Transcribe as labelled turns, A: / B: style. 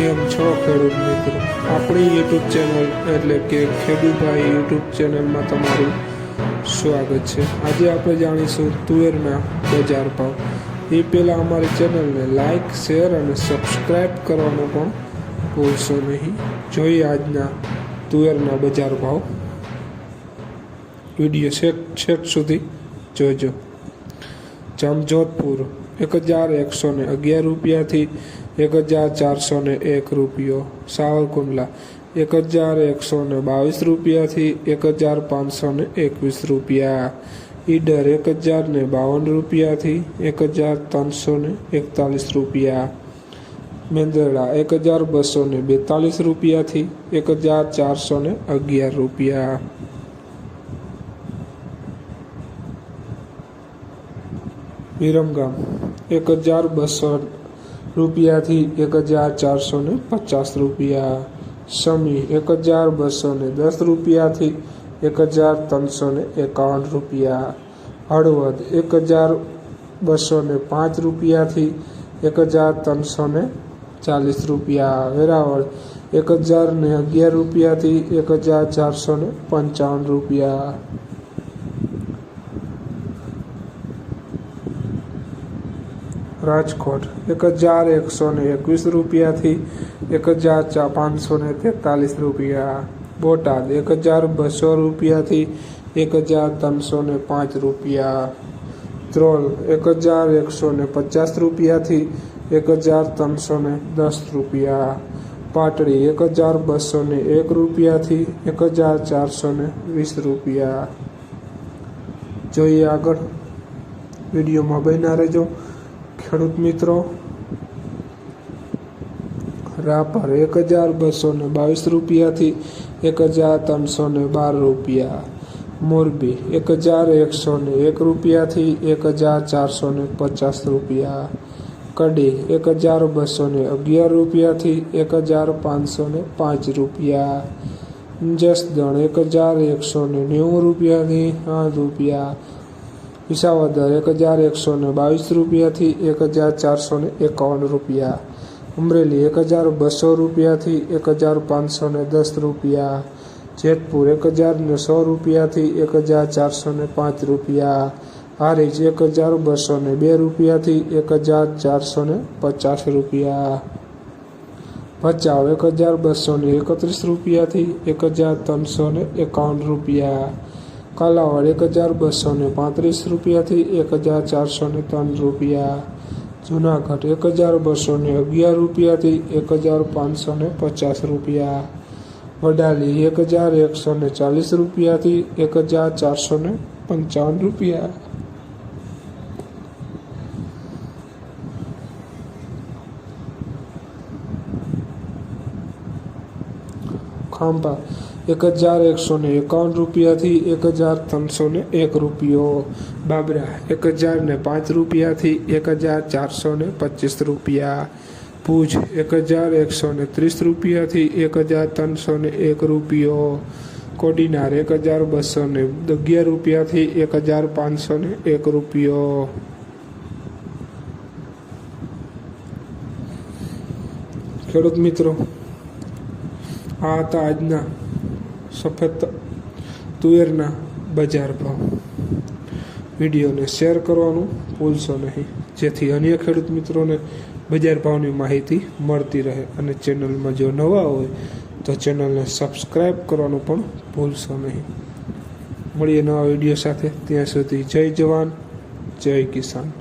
A: કેમ છો ખેડૂત મિત્રો? આપણી યુટ્યુબ ચેનલ એટલે કે ખેડૂભાઈ યુટ્યુબ ચેનલમાં તમારું સ્વાગત છે. આજે આપણે જાણીશું તુવેરના બજાર ભાવ. એ પહેલાં અમારી ચેનલને લાઇક શેર અને સબસ્ક્રાઈબ કરવાનું પણ ભૂલશો નહીં. જોઈએ આજના તુવેરના બજાર ભાવ. વીડિયો છેક છેક સુધી જોજો. જામજોધપુર. એક હજાર એકસો ને અગિયાર રૂપિયાથી એક હજાર ચારસો ને એક રૂપિયો સાવરકુંડલા, એક હજાર એકસો ને બાવીસ રૂપિયાથી એક હજાર પાંચસો ને એકવીસ રૂપિયા. ઈડર, એક હજાર ને બાવન રૂપિયાથી એક હજાર ત્રણસો ને એકતાલીસ રૂપિયા. મેંદરડા, એક હજાર બસો ને બેતાલીસ રૂપિયાથી એક હજાર ચારસો ને અગિયાર રૂપિયા. વિરમગામ એક હજાર બસો રૂપિયાથી એક હજાર ચારસો ને પચાસ રૂપિયા. સમી એક હજાર બસો ને દસ રૂપિયાથી એક હજાર ત્રણસો ને એકાવન રૂપિયા. હળવદ એક હજાર બસો ને પાંચ રૂપિયાથી એક હજાર ત્રણસો ને ચાલીસ રૂપિયા. વેરાવળ એક હજાર ને અગિયાર રૂપિયાથી એક હજાર ચારસો ને પંચાવન રૂપિયા. રાજકોટ. એક હજાર એકસો ને એકવીસ રૂપિયાથી એક હજાર પાંચસો ને તેતાલીસ રૂપિયા. બોટાદ, એક હજાર બસો રૂપિયાથી એક હજાર ત્રણસો ને પાંચ રૂપિયા. ત્રોલ, એક હજાર એકસો ને પચાસ રૂપિયાથી એક હજાર ત્રણસો ને દસ રૂપિયા. પાટડી, એક હજાર બસો ને એક રૂપિયાથી એક હજાર ચારસો ને વીસ રૂપિયા. જોઈએ આગળ. વિડીયોમાં બન્યા રહેજો. ખેડૂત મિત્રો રાપર એક હજાર બસો ને બાવીસ રૂપિયાથી એક હજાર ત્રણસો ને બાર રૂપિયા. મોરબી એક હજાર એકસો ને એક રૂપિયાથી એક હજાર ચારસો ને પચાસ રૂપિયા. કડી એક હજાર બસો ને અગિયાર રૂપિયાથી એક હજાર પાંચસો ને પાંચ રૂપિયા. જસદણ એક હજાર એકસો ને નેવું રૂપિયાથી આઠ રૂપિયા. વિસાવદર એક હજાર એકસો ને બાવીસ રૂપિયાથી એક હજાર ચારસો ને એકાવન રૂપિયા અમરેલી એક હજાર બસો રૂપિયાથી એક હજાર પાંચસો ને દસ રૂપિયા જેતપુર એક હજાર ને સો રૂપિયાથી એક હજાર ચારસો ને પાંચ રૂપિયા હારીજ એક હજાર બસો ને બે રૂપિયાથી એક હજાર ચારસો ને પચાસ રૂપિયા ભચાઉ એક હજાર બસો ને એકત્રીસ રૂપિયાથી એક હજાર ત્રણસો ને એકાવન રૂપિયા કાલાવડ એક હજાર બસો ને પાંત્રીસ રૂપિયાથી એક હજાર ચારસો ને ત્રણ રૂપિયા. જુનાગઢ એક હજાર બસો ને અગિયાર રૂપિયાથી એક હજાર પાંચસો ને પચાસ રૂપિયા. વડાલી એક હજાર એકસો ને ચાલીસ રૂપિયાથી એક હજાર ચારસો ને પંચાવન રૂપિયા. ખાંભા. એક હજાર એકસો ને એકાવન રૂપિયાથી એક હજાર ત્રણસો ને એક રૂપિયો. બાબરા. એક હજાર ને પાંચ રૂપિયાથી એક હજાર ચારસો ને પચીસ રૂપિયા. ભુજ. એક હજાર એકસો ને ત્રીસ રૂપિયાથી એક હજાર ત્રણસો ને એક રૂપિયો. કોડીનાર. એક હજાર બસો ને અગિયાર રૂપિયાથી એક હજાર પાંચસો ને એક રૂપિયો. ખેડૂત મિત્રો આ હતા આજના સફેદ તુવેરના બજાર ભાવ. વિડીયોને શેર કરવાનું ભૂલશો નહીં. જેથી અન્ય ખેડૂત મિત્રોને બજાર ભાવની માહિતી મળતી રહે અને ચેનલમાં જો નવા હોય તો ચેનલને સબસ્ક્રાઈબ કરવાનું પણ ભૂલશો નહીં. મળીએ નવા વીડિયો સાથે. ત્યાં સુધી જય જવાન, જય કિસાન.